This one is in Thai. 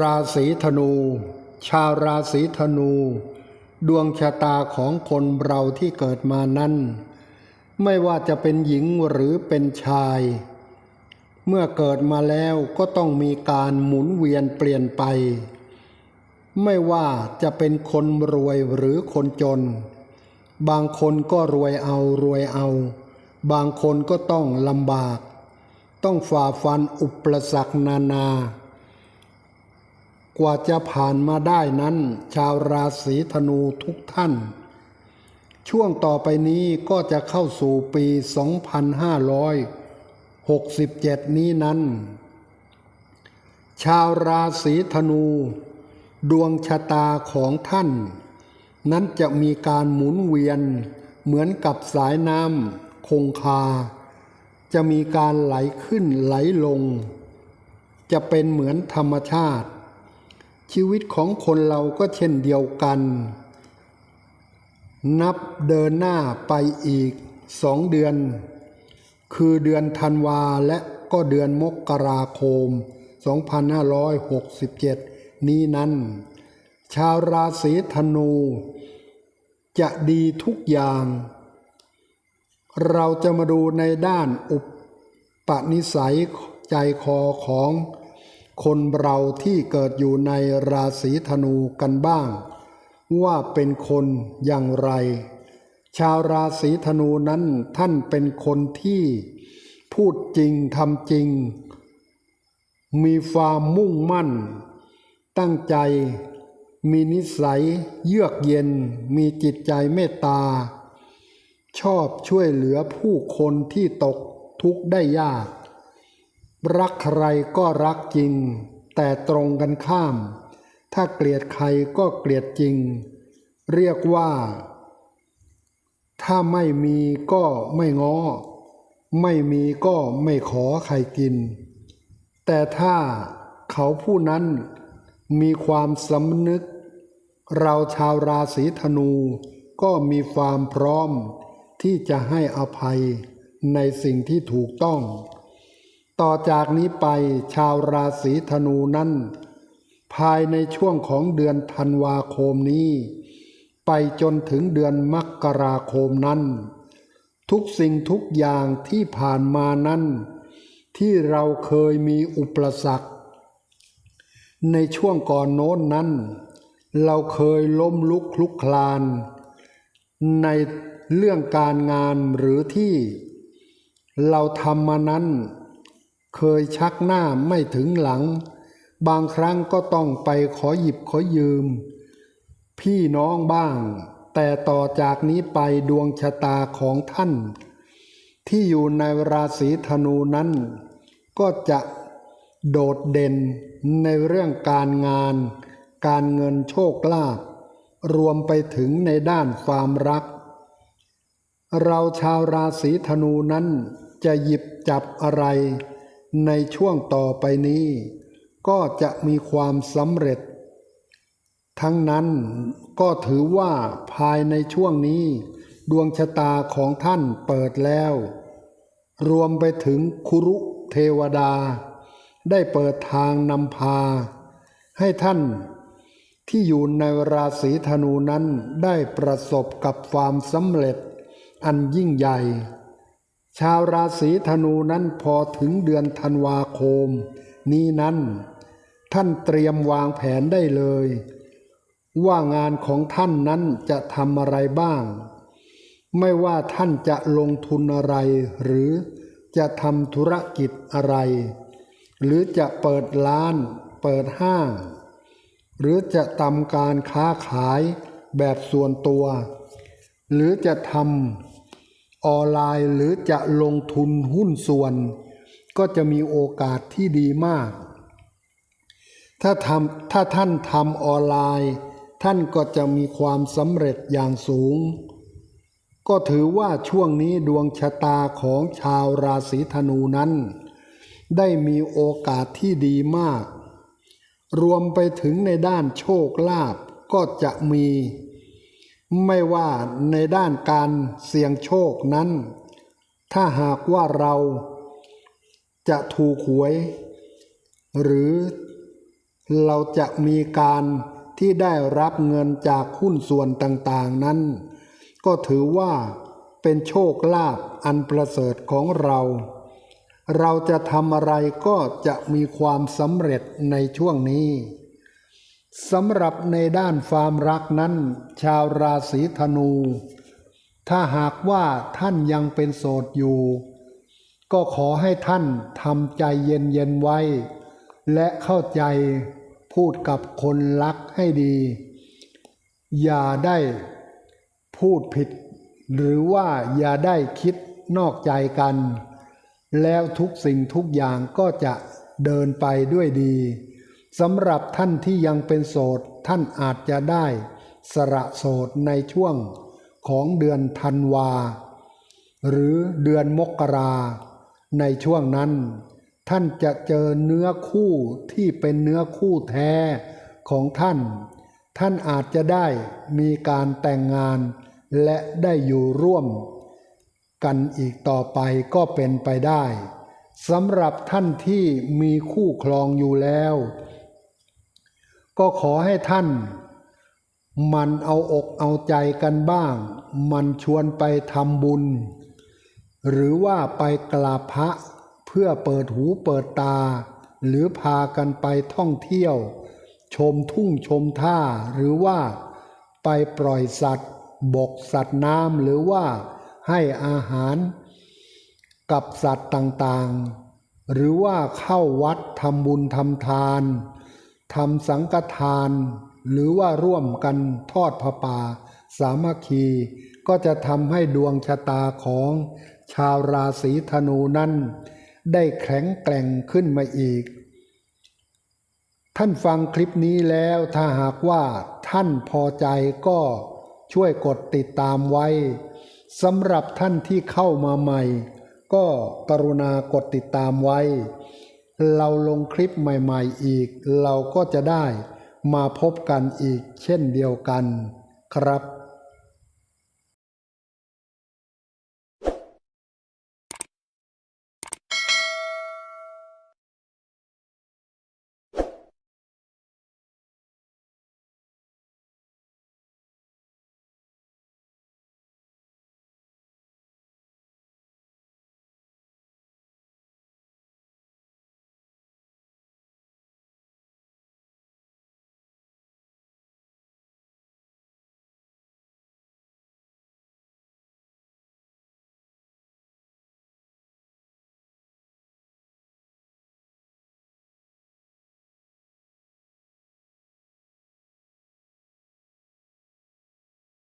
ราศีธนู ชาวราศีธนู ดวงชะตาของคนเราที่เกิดมานั้น ไม่ว่าจะเป็นหญิงหรือเป็นชาย เมื่อเกิดมาแล้วก็ต้องมีการหมุนเวียนเปลี่ยนไป ไม่ว่าจะเป็นคนรวยหรือคนจน บางคนก็รวยเอารวยเอา บางคนก็ต้องลำบาก ต้องฝ่าฟันอุปสรรคนานา กว่าจะผ่านมาได้นั้น ชาวราศีธนูทุกท่าน ช่วงต่อไปนี้ก็จะเข้าสู่ปี 2567 นี้นั้น ชาวราศีธนู ดวงชะตาของท่าน นั้นจะมีการหมุนเวียนเหมือนกับสายน้ำคงคา จะมีการไหลขึ้นไหลลง จะเป็นเหมือนธรรมชาติ ชีวิตของคนเราก็เช่นเดียวกัน นับเดินหน้าไปอีกสองเดือน คือเดือนธันวาและก็เดือนมกราคม 2567 นี้นั้น ชาวราศีธนู จะดีทุกอย่าง เราจะมาดูในด้านอุปนิสัยใจคอของ คนเราที่เกิดอยู่ในราศีธนูกันบ้าง ว่าเป็นคนอย่างไร ชาวราศีธนูนั้นท่านเป็นคนที่พูดจริงทำจริง มีความมุ่งมั่น ตั้งใจ มีนิสัย เยือกเย็น มีจิตใจเมตตา ชอบช่วยเหลือผู้คนที่ตกทุกข์ได้ยาก รักใครก็รักจริง แต่ตรงกันข้าม ถ้าเกลียดใครก็เกลียดจริง เรียกว่า ถ้าไม่มีก็ไม่ง้อ ไม่มีก็ไม่ขอใครกิน แต่ถ้าเขาผู้นั้นมีความสำนึก เราชาวราศีธนูก็มีความพร้อมที่จะให้อภัยในสิ่งที่ถูกต้อง ต่อจากนี้ไปชาวราศีธนูนั้น ภายในช่วงของเดือนธันวาคมนี้ ไปจนถึงเดือนมกราคมนั้น ทุกสิ่งทุกอย่างที่ผ่านมานั้น ที่เราเคยมีอุปสรรค ในช่วงก่อนโน้นนั้น เราเคยล้มลุกคลุกคลาน ในเรื่องการงานหรือที่ เราทำมานั้น เคยชักหน้าไม่ถึงหลัง บางครั้งก็ต้องไปขอหยิบขอยืม พี่น้องบ้าง แต่ต่อจากนี้ไปดวงชะตาของท่าน ที่อยู่ในราศีธนูนั้น ก็จะโดดเด่นในเรื่องการงาน การเงินโชคลาภรวมไปถึงในด้านความรัก เราชาวราศีธนูนั้นจะหยิบจับอะไร ในช่วงต่อไปนี้ ก็จะมีความสำเร็จ ทั้งนั้นก็ถือว่าภายในช่วงนี้ ดวงชะตาของท่านเปิดแล้ว รวมไปถึงคุรุเทวดา ได้เปิดทางนำพา ให้ท่านที่อยู่ในราศีธนูนั้นได้ประสบกับความสำเร็จอันยิ่งใหญ่ ชาวราศีธนูนั้นพอถึงเดือนธันวาคม นี้นั้น ท่านเตรียมวางแผนได้เลย ว่างานของท่านนั้นจะทำอะไรบ้าง ไม่ว่าท่านจะลงทุนอะไร หรือจะทำธุรกิจอะไร หรือจะเปิดร้าน เปิดห้าง หรือจะทำการค้าขายแบบส่วนตัว หรือจะทำ ออนไลน์หรือจะลงทุนหุ้นส่วน ก็จะมีโอกาสที่ดีมาก ถ้าทำถ้าท่านทำออนไลน์ ท่านก็จะมีความสำเร็จอย่างสูง ก็ถือว่าช่วงนี้ดวงชะตาของชาวราศีธนูนั้น ได้มีโอกาสที่ดีมาก รวมไปถึงในด้านโชคลาภก็จะมี ไม่ว่าในด้านการเสี่ยงโชคนั้น ถ้าหากว่าเราจะถูกหวย หรือเราจะมีการที่ได้รับเงินจากหุ้นส่วนต่างๆนั้น ก็ถือว่าเป็นโชคลาภอันประเสริฐของเรา เราจะทำอะไรก็จะมีความสำเร็จในช่วงนี้ สำหรับในด้านความรักนั้น ชาวราศีธนู ถ้าหากว่าท่านยังเป็นโสดอยู่ ก็ขอให้ท่านทำใจเย็นๆไว้ และเข้าใจพูดกับคนรักให้ดี อย่าได้พูดผิด หรือว่าอย่าได้คิดนอกใจกัน แล้วทุกสิ่งทุกอย่างก็จะเดินไปด้วยดี สำหรับท่านที่ยังเป็นโสดท่านอาจจะได้ สระโสดในช่วงของเดือนธันวา หรือเดือนมกราในช่วงนั้น ท่านจะเจอเนื้อคู่ที่เป็นเนื้อคู่แท้ของท่าน ท่านอาจจะได้มีการแต่งงานและได้อยู่ร่วม กันอีกต่อไปก็เป็นไปได้สำหรับท่านที่มีคู่ครองอยู่แล้ว ก็ขอให้ท่าน มันเอาอกเอาใจกันบ้าง มันชวนไปทำบุญ หรือว่าไปกราบพระเพื่อเปิดหูเปิดตา หรือพากันไปท่องเที่ยว ชมทุ่งชมท่าหรือว่าไปปล่อยสัตว์ บกสัตว์น้ำหรือว่าให้อาหาร กับสัตว์ต่างๆ หรือว่าเข้าวัดทำบุญทำทาน ทำสังฆทาน หรือว่าร่วมกันทอดพระป่า สามัคคี ก็จะทำให้ดวงชะตาของชาวราศีธนูนั้น ได้แข็งแกร่งขึ้นมาอีก ท่านฟังคลิปนี้แล้วถ้าหากว่าท่านพอใจก็ช่วยกดติดตามไว้สำหรับท่านที่เข้ามาใหม่ ก็กรุณากดติดตามไว้ เราลงคลิปใหม่ๆอีก เราก็จะได้มาพบกันอีกเช่นเดียวกันครับ